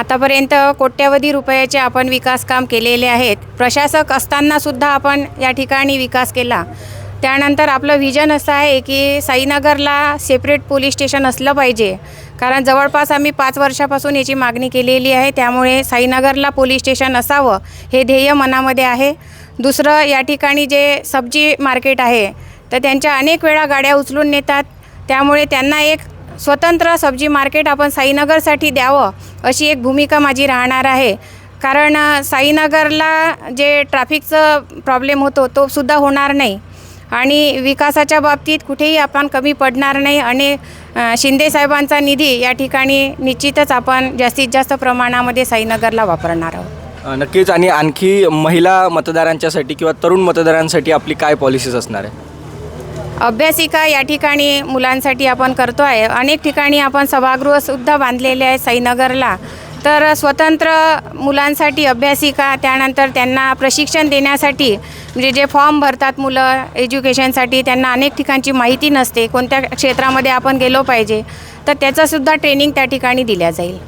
आतापर्यंत कोट्यवधी रुपयाचे आपण विकास काम केलेले आहेत. प्रशासक असतानासुद्धा आपण या ठिकाणी विकास केला. त्यानंतर आपलं व्हिजन असं आहे की साईनगरला सेपरेट पोलीस स्टेशन असलं पाहिजे. कारण जवळपास आम्ही पाच वर्षापासून याची मागणी केलेली आहे. त्यामुळे साईनगरला पोलीस स्टेशन असावं हे ध्येय मनामध्ये आहे. दुसरं या ठिकाणी जे सब्जी मार्केट आहे तर त्यांच्या अनेक वेळा गाड्या उचलून नेतात. त्यामुळे त्यांना एक स्वतंत्र सब्जी मार्केट आपण साईनगरसाठी द्यावं अशी एक भूमिका माझी राहणार आहे. कारण साईनगरला जे ट्रॅफिकचं प्रॉब्लेम होतो तो सुद्धा होणार नाही. आणि विकासाच्या बाबतीत कुठेही आपण कमी पडणार नाही आणि शिंदेसाहेबांचा शिंदे साहेबांचा निधी या ठिकाणी निश्चितच आपण जास्तीत जास्त प्रमाणामध्ये साईनगरला वापरणार आहोत. नक्कीच. आणि आणखी महिला मतदारांच्यासाठी किंवा तरुण मतदारांसाठी आपली काय पॉलिसीज असणार आहे? अभ्यासिका या ठिकाणी मुलांसाठी आपण करतो आहे अनेक ठिकाणी आपण सभागृहसुद्धा बांधलेले आहे साईनगरला. तर स्वतंत्र मुलांसाठी अभ्यासिका त्यानंतर त्यांना प्रशिक्षण देण्यासाठी म्हणजे जे फॉर्म भरतात मुलं एज्युकेशनसाठी त्यांना अनेक ठिकाणची माहिती नसते. कोणत्या क्षेत्रामध्ये आपण गेलो पाहिजे. तर त्याचंसुद्धा ट्रेनिंग त्या ठिकाणी दिल्या जाईल.